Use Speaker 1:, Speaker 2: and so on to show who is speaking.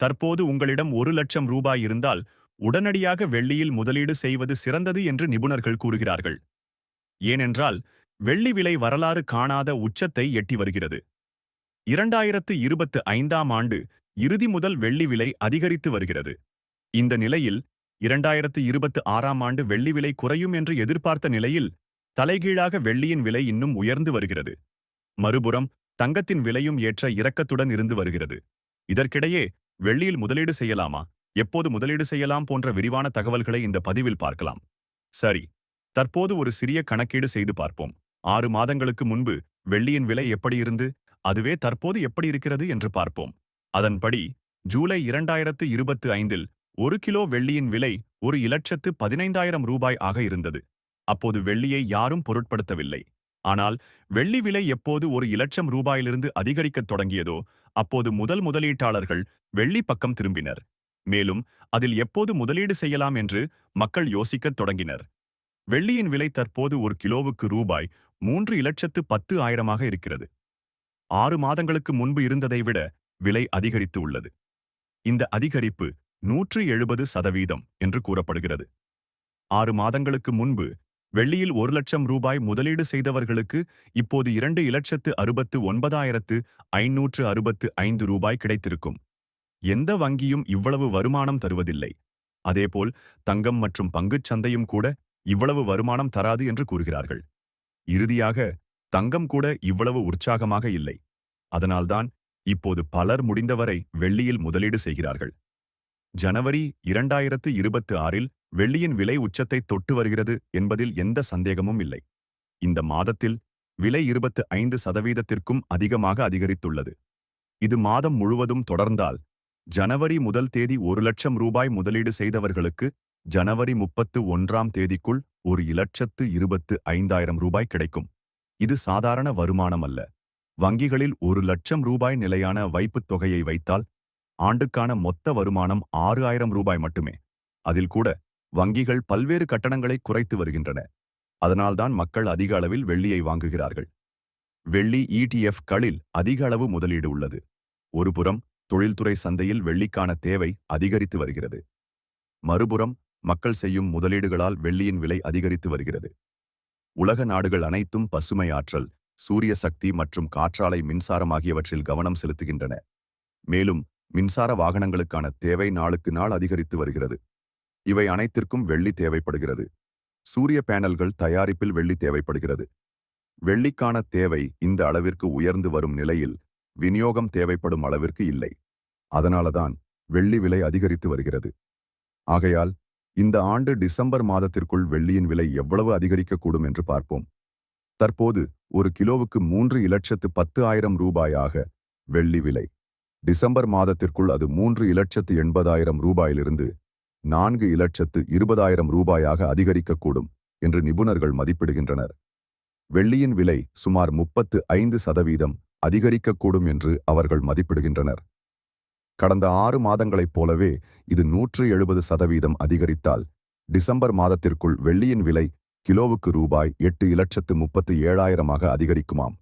Speaker 1: தற்போது உங்களிடம் ஒரு லட்சம் ரூபாய் இருந்தால் உடனடியாக வெள்ளியில் முதலீடு செய்வது சிறந்தது என்று நிபுணர்கள் கூறுகிறார்கள். ஏனென்றால் வெள்ளி விலை வரலாறு காணாத உச்சத்தை எட்டி வருகிறது. இரண்டாயிரத்து இருபத்து ஐந்தாம் ஆண்டு இறுதி முதல் வெள்ளி விலை அதிகரித்து வருகிறது. இந்த நிலையில் இரண்டாயிரத்து இருபத்து ஆறாம் ஆண்டு வெள்ளி விலை குறையும் என்று எதிர்பார்த்த நிலையில் தலைகீழாக வெள்ளியின் விலை இன்னும் உயர்ந்து வருகிறது. மறுபுறம் தங்கத்தின் விலையும் ஏற்ற இறக்கத்துடன் இருந்து வருகிறது. இதற்கிடையே வெள்ளியில் முதலீடு செய்யலாமா? எப்போது முதலீடு செய்யலாம் போன்ற விரிவான தகவல்களை இந்த பதிவில் பார்க்கலாம். சரி தற்போது ஒரு சிறிய கணக்கீடு செய்து பார்ப்போம். ஆறு மாதங்களுக்கு முன்பு வெள்ளியின் விலை எப்படி இருந்து அதுவே தற்போது எப்படி இருக்கிறது என்று பார்ப்போம். அதன்படி ஜூலை இரண்டாயிரத்து இருபத்து ஐந்தில் ஒரு கிலோ வெள்ளியின் விலை ஒரு இலட்சத்து பதினைந்தாயிரம் ரூபாய் ஆக இருந்தது. அப்போது வெள்ளியை யாரும் பொருட்படுத்தவில்லை. ஆனால் வெள்ளி விலை எப்போது ஒரு இலட்சம் ரூபாயிலிருந்து அதிகரிக்கத் தொடங்கியதோ அப்போது முதல் முதலீட்டாளர்கள் வெள்ளி பக்கம் திரும்பினர். மேலும் அதில் எப்போது முதலீடு செய்யலாம் என்று மக்கள் யோசிக்கத் தொடங்கினர். வெள்ளியின் விலை தற்போது ஒரு கிலோவுக்கு ரூபாய் மூன்று இலட்சத்து பத்து ஆயிரமாக இருக்கிறது. ஆறு மாதங்களுக்கு முன்பு இருந்ததை விட விலை அதிகரித்து உள்ளது. இந்த அதிகரிப்பு நூற்று எழுபது சதவீதம் என்று கூறப்படுகிறது. ஆறு மாதங்களுக்கு முன்பு வெள்ளியில் ஒரு லட்சம் ரூபாய் முதலீடு செய்தவர்களுக்கு இப்போது இரண்டு இலட்சத்து அறுபத்து ஒன்பதாயிரத்து ஐநூற்று அறுபத்து ஐந்து ரூபாய் கிடைத்திருக்கும். எந்த வங்கியும் இவ்வளவு வருமானம் தருவதில்லை. அதேபோல் தங்கம் மற்றும் பங்குச் சந்தையும் கூட இவ்வளவு வருமானம் தராது என்று கூறுகிறார்கள். இறுதியாக தங்கம் கூட இவ்வளவு உற்சாகமாக இல்லை. அதனால்தான் இப்போது பலர் முடிந்தவரை வெள்ளியில் முதலீடு செய்கிறார்கள். ஜனவரி இரண்டாயிரத்து இருபத்து ஆறில் வெள்ளியின் விலை உச்சத்தை தொட்டு வருகிறது என்பதில் எந்த சந்தேகமும் இல்லை. இந்த மாதத்தில் விலை இருபத்து ஐந்து சதவீதத்திற்கும் அதிகமாக அதிகரித்துள்ளது. இது மாதம் முழுவதும் தொடர்ந்தால் ஜனவரி முதல் தேதி ஒரு லட்சம் ரூபாய் முதலீடு செய்தவர்களுக்கு ஜனவரி முப்பத்து ஒன்றாம் தேதிக்குள் ஒரு இலட்சத்து இருபத்து ஐந்தாயிரம் ரூபாய் கிடைக்கும். இது சாதாரண வருமானம் அல்ல. வங்கிகளில் ஒரு லட்சம் ரூபாய் நிலையான வைப்புத் தொகையை வைத்தால் ஆண்டுக்கான மொத்த வருமானம் ஆறு ஆயிரம் ரூபாய் மட்டுமே. அதில் கூட வங்கிகள் பல்வேறு கட்டணங்களை குறைத்து வருகின்றன. அதனால்தான் மக்கள் அதிக அளவில் வெள்ளியை வாங்குகிறார்கள். வெள்ளி இடிஎஃப்களில் அதிக அளவு முதலீடு உள்ளது. ஒருபுறம் தொழில்துறை சந்தையில் வெள்ளிக்கான தேவை அதிகரித்து வருகிறது. மறுபுறம் மக்கள் செய்யும் முதலீடுகளால் வெள்ளியின் விலை அதிகரித்து வருகிறது. உலக நாடுகள் அனைத்தும் பசுமை ஆற்றல் சூரிய சக்தி மற்றும் காற்றாலை மின்சாரம் ஆகியவற்றில் கவனம் செலுத்துகின்றன. மேலும் மின்சார வாகனங்களுக்கான தேவை நாளுக்கு நாள் அதிகரித்து வருகிறது. இவை அனைத்திற்கும் வெள்ளி தேவைப்படுகிறது. சூரிய பேனல்கள் தயாரிப்பில் வெள்ளி தேவைப்படுகிறது. வெள்ளிக்கான தேவை இந்த அளவிற்கு உயர்ந்து வரும் நிலையில் விநியோகம் தேவைப்படும் அளவிற்கு இல்லை. அதனாலதான் வெள்ளி விலை அதிகரித்து வருகிறது. ஆகையால் இந்த ஆண்டு டிசம்பர் மாதத்திற்குள் வெள்ளியின் விலை எவ்வளவு அதிகரிக்கக்கூடும் என்று பார்ப்போம். தற்போது ஒரு கிலோவுக்கு மூன்று இலட்சத்து பத்து ஆயிரம் ரூபாயாக வெள்ளி விலை. டிசம்பர் மாதத்திற்குள் அது மூன்று இலட்சத்து எண்பதாயிரம் ரூபாயிலிருந்து நான்கு இலட்சத்து இருபதாயிரம் ரூபாயாக அதிகரிக்கக்கூடும் என்று நிபுணர்கள் மதிப்பிடுகின்றனர். வெள்ளியின் விலை சுமார் முப்பத்து ஐந்து சதவீதம் அதிகரிக்கக்கூடும் என்று அவர்கள் மதிப்பிடுகின்றனர். கடந்த ஆறு மாதங்களைப் போலவே இது நூற்று எழுபது சதவீதம் அதிகரித்தால் டிசம்பர் மாதத்திற்குள் வெள்ளியின் விலை கிலோவுக்கு ரூபாய் எட்டு இலட்சத்து முப்பத்து ஏழாயிரமாக அதிகரிக்குமாம்.